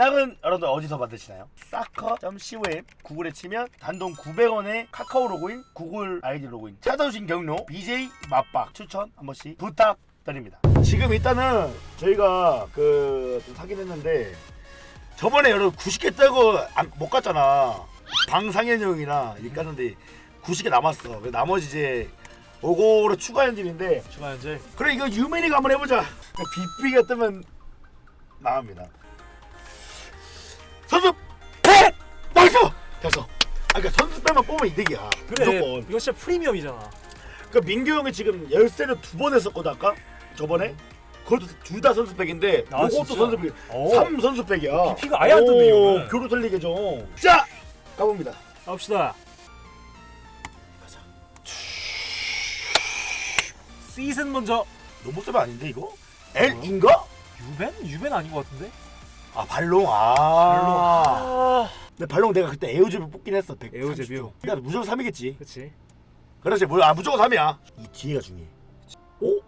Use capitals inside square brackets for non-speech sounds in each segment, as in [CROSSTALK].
배낭은 여러분들 어디서 받으시나요? 사커.com 구글에 치면 단돈 900원에 카카오 로그인, 구글 아이디 로그인 찾아오신 경로 BJ 맛박 추천 한 번씩 부탁드립니다. 지금 일단은 저희가 그좀 사긴 했는데 저번에 여러분 90개 떼고 안- 못 갔잖아. 방상현 형이랑 이렇게 갔는데 90개 남았어. 그래서 나머지 이제 오고로 추가 현질인데 추가 현재 그래 이거 유민이가 한번 해보자. 빅비가 뜨면 나갑니다. 빼만 뽑으면 이득이야. 그래 무조건. 이거 진짜 프리미엄이잖아 그 민규 형이 지금 열쇠를 두 번 했었거든 아까 저번에. 그것도 둘 다 선수백인데 아, 이것도 진짜? 선수백 오. 3 선수백이야 BP가 아예 안 떴네, 이거는. 교로 틀리게 좀 자 가봅니다 가봅시다 가자 시즌 먼저 너무 세면 아닌데 이거? L인가? 유벤? 유벤 아닌 것 같은데? 아 발롱 아아 근데 발롱 내가 그때 에어제뷰 뽑긴 했어 130조 에어제뷰. 그러니까 무조건 3이겠지 그치 그렇지 뭐, 아 무조건 3이야 이 뒤에가 중요해 오?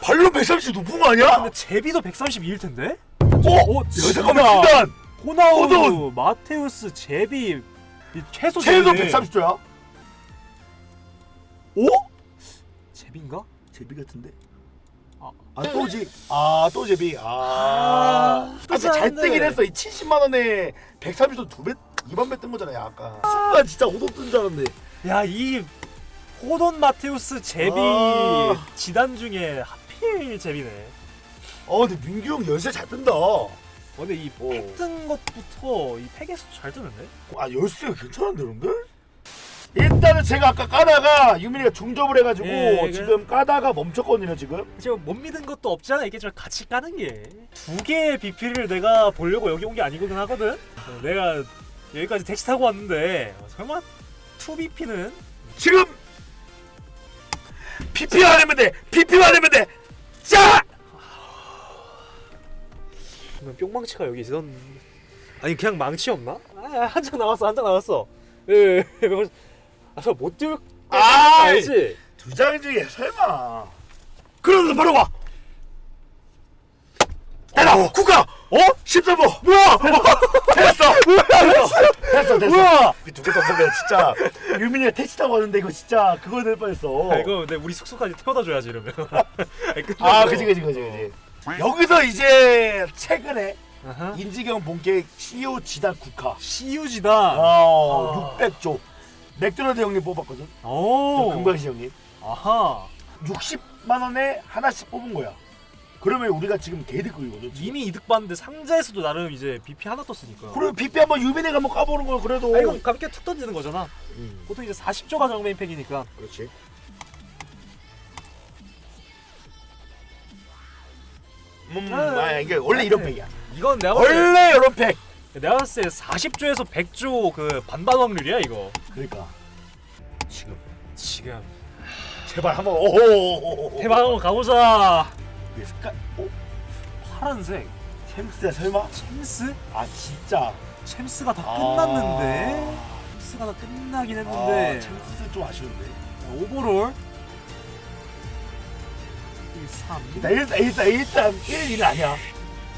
발롱 130 높은 거 아니야? 근데 제비도 132일 텐데? 오! 오, 야, 잠깐만 진짜. 진단 호나우두! 마테우스, 제비 이 최소 최소 제비네. 130조야 오? 제비인가? 제비 같은데? 아. 아 또지 아 또 제비 아 아, 아까 잘 괜찮은데. 뜨긴 했어 이 70만 원에 130도 두배 2만 배뜬 거잖아 야 아까 순간 진짜 호동 뜬줄 알았는데 야, 이 호돈 마테우스 제비 아. 지단 중에 하필 제비네. 어 근데 민규 형 열쇠 잘 뜬다 근데 이 오. 팩뜬 것부터 이 팩에서도 잘 뜨는데? 아 열쇠 괜찮은데 여러분들? 일단은 제가 아까 까다가 유민이가 중접을 해가지고 예, 그- 지금 까다가 멈췄거든요 지금. 제가 못 믿은 것도 없지 않아? 있겠지만 같이 까는 게. 두 개의 BP를 내가 보려고 여기 온 게 아니거든 하거든? 어, 내가 여기까지 택시 타고 왔는데 어, 설마 2BP는? 지금 PP만 하면 돼! PP만 하면 돼! 자! 뿅망치가 여기 있었 아니 그냥 망치 없나? 아 한 장 나왔어 한 장 나왔어. 예, 예, 아저못 띄울 아이! 알지? 두 장 중에 설마. 그러면서 바로 와 대다 국가! 어? 13호! 뭐야? 됐어. 됐어 됐어. 됐어 뭐야? 두개 떴으면 진짜 유민이가 택시 타고 왔는데 이거 진짜 그거 될 뻔했어. 아, 이거 내 우리 숙소까지 태워다 줘야지 이러면. [LAUGHS] 아니, 끝나고. 아 그지 그지 그지 그지. 여기서 이제 최근에 아하. 인지경 본격 CEO 지단 국화. CU지다 어 아. 600조 맥도날드 형님 뽑았거든. 오. 금광시 형님. 아하. 60만 원에 하나씩 뽑은 거야. 그러면 우리가 지금 개이득급이거든 이미 이득 봤는데 상자에서도 나름 이제 BP 하나 떴으니까 그리고 뷔페 한번 유빈이가 한번 까보는 걸 그래도. 아 이건 가볍게 툭 던지는 거잖아. 음, 보통 이제 40조가 정메인 팩이니까. 그렇지. 음, 아 이게 원래 이런 팩이야. 이건 내가 원래 이런 팩 내가 봤을 때 40조에서 100조 그 반반 확률이야 이거. 그러니까. 지금 지금. 제발 한번 오호호호호 대박 한번 가보자. 색깔 오 파란색. 챔스야 설마? 챔스? 아 진짜. 챔스가 다 아. 끝났는데? 챔스가 다 끝나긴 아, 했는데. 챔스 좀 아쉬운데. 오버롤. 1, 3 일단 일단 일단 일단 1, 2는 아니야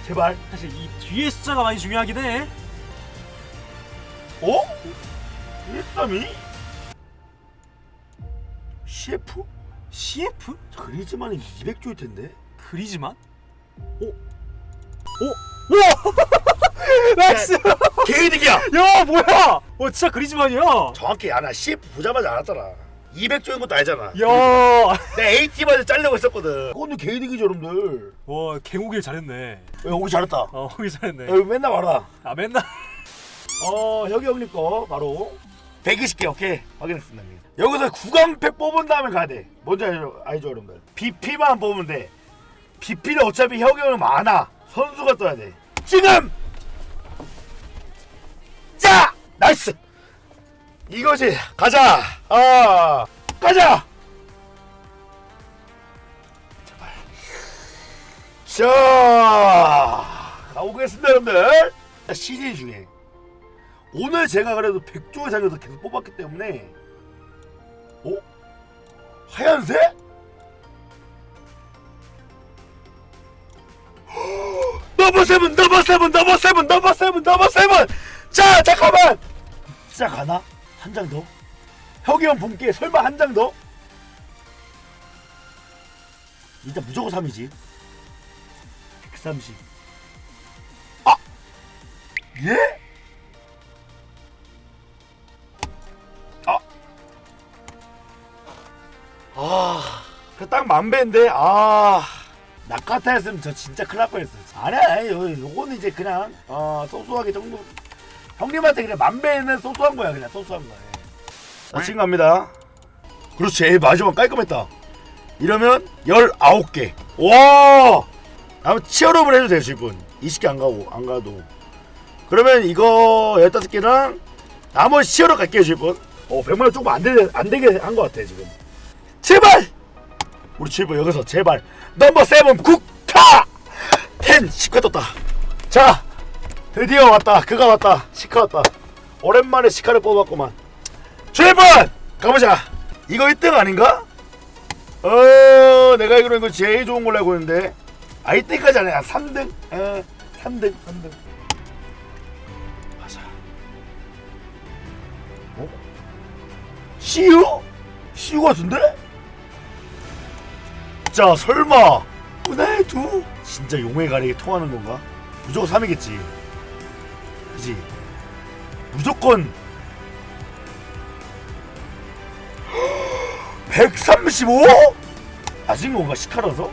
제발 사실 이 뒤에 숫자가 많이 중요하긴 해 어? 1, 3, 2? CF? CF? 그리즈만이 200조일 텐데 그리지만? 오? 오? 우와! [LAUGHS] 나이스! 개이득이야 야 뭐야! 어 진짜 그리지만이야! 정확히 아나 CF 보자마자 알았잖아 200조인 것도 알잖아. 야! 내가 AT만에 잘려고 했었거든. 그거는 개이득이죠 여러분들. 와 개오길 잘했네. 야, 오기 잘했다. 어 오길 잘했네. 야, 이거 맨날 와라. 아 맨날. 어 혁이 형님 거 바로 120개 오케이? 확인했습니다 형님. 여기서 구강팩 뽑은 다음에 가야 돼. 뭔지 알죠, 알죠 여러분들? BP만 뽑으면 돼. BP는 어차피 혁이 형은 많아 선수가 떠야 돼. 지금 이거지 가자! 아 가자! 제발. 자 가보겠습니다 여러분들. 시리 중에. 오늘 제가 그래도 100조의 자료도 계속 뽑았기 때문에. 어? 하얀색? 너버 세븐 너버 세븐 너버 세븐 너버 세븐 너버 세븐! 자 잠깐만! 시작하나? 장 더? 혁이형 본게 설마 한 장 더? 일단 무조건 3이지 130 아! 예? 아! 아, 그딱 만배인데, 아. 낙하타였으면 저 진짜 큰일 날 뻔했어. 아니야, 아니, 요, 요거는 이제 그냥, 어, 소소하게 정도. 형님한테 그냥 만배는 소소한 거야, 그냥 소소한 거야. 예. 자, 지금 갑니다. 그렇지, 에이, 마지막 깔끔했다. 이러면 19개. 와! 아무 치어업을 해도 되실 분. 20개 안 가고, 안 가도. 그러면 이거 15개랑 나머지 치어업 갈게요, 실 분. 어, 100만원 조금 안, 되, 안 되게 한 것 같아, 지금. 제발! 우리 칠보 여기서 제발 넘버 세븐 국타! 텐 10카 떴다 자 드디어 왔다 그가 왔다 시카 왔다 오랜만에 시카를 뽑았구만 칠번 가보자 이거 1등 아닌가? 어 내가 알기로 이거 제일 좋은 걸로 알고 있는데 아 1등까지 아니야 3등 어 3등 3등 가자 어? 시우? 시우 같은데? 진짜 설마 하나에 두? 진짜 용의 가리에 통하는 건가? 무조건 3이겠지 그지? 무조건 135? 아직 건가 시카라서?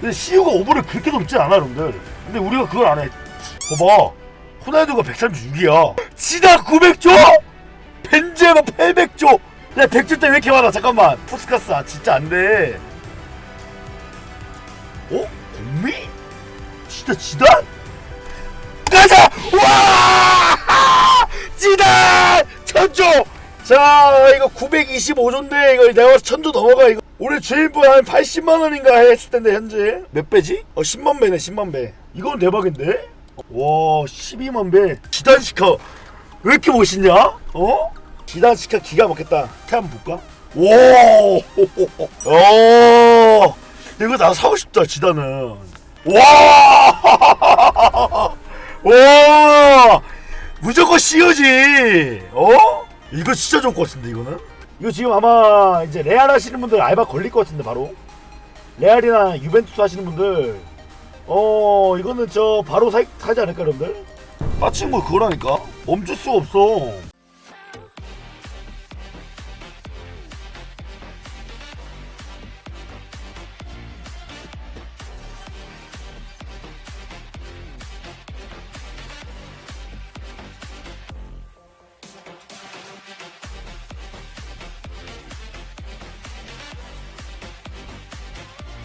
근데 시우가 오버를 그렇게 높지 않아 여러분들 근데 우리가 그걸 안해 봐봐 호날두가 136이야 지다 900조? 벤제마 800조 야 100조 때왜 이렇게 많아 잠깐만 푸스카스 아 진짜 안돼 어? 공미? 진짜 지단? 가자! 와! [LAUGHS] 지단! 천조! 자 이거 925조인데 이거 내가 천조 넘어가 이거 올해 주인분 한 80만 원인가 했을 텐데 현재 몇 배지? 어 10만 배네 10만 배 이건 대박인데? 와 12만 배 지단 시카 왜 이렇게 멋있냐? 어? 지단 시카 기가 막혔다 태 한번 볼까? 오! 오! 이거 나 사고 싶다 지단은 와! [LAUGHS] 와! 무조건 씨어지 어? 이거 진짜 좋을 것 같은데 이거는? 이거 지금 아마 이제 레알 하시는 분들 알바 걸릴 것 같은데 바로? 레알이나 유벤투스 하시는 분들. 어 이거는 저 바로 사, 사지 않을까 여러분들? 빠친 거 그거라니까? 멈출 수가 없어